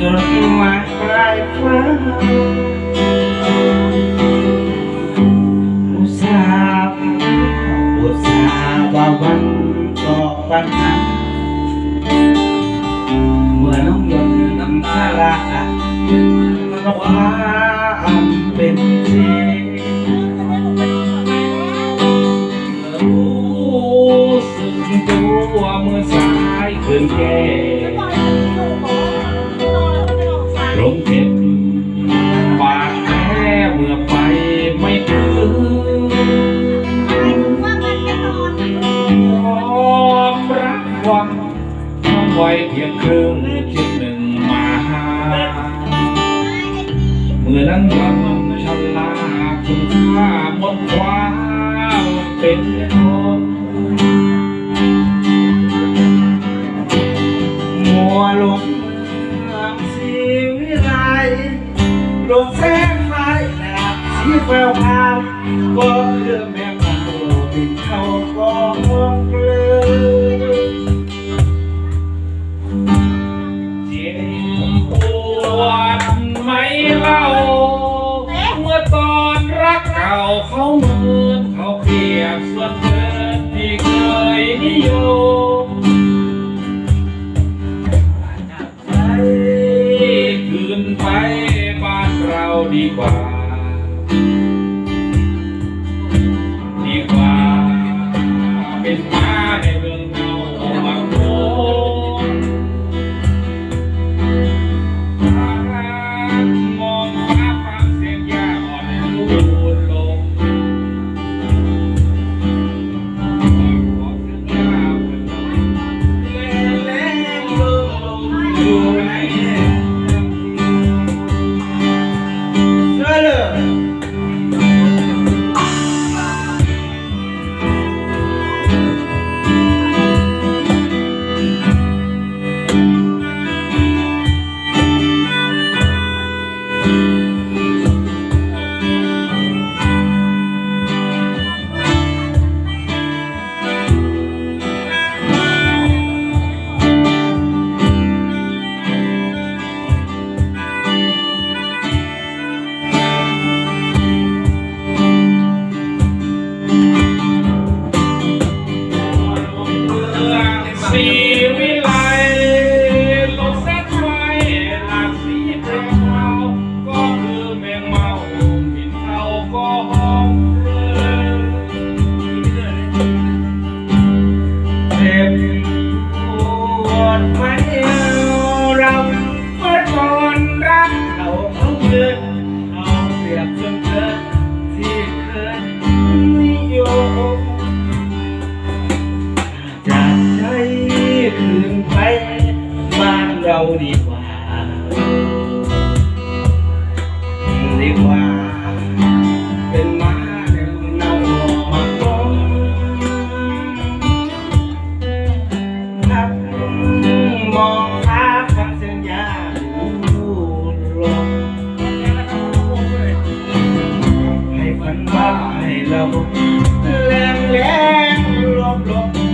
chợt hoa khai phá mùa xa mùa xa và văn có văn hát nóng dần năm xa lạ nó quá ăn bên trên. Hãy subscribe cho kênh Ghiền Mì Gõ Để มเจ็บปากแค่เมื่อไปไม่ถึงความรักวันทำไว้เพียงครึ่งจิตหนึ่งมา เมื่อนั้นวัน แววพาก็เพื่อแม่งโมบินเข้าก็เกลือเจ็บปวดไหมเล่า เมื่อตอนรักเก่าเขาเหมือนเขาเปียบส่วนเธอที่เคยนิยมใจคืนไปบ้านเราดีกว่า Yeah. my head. เราแรงแรงรวมรวม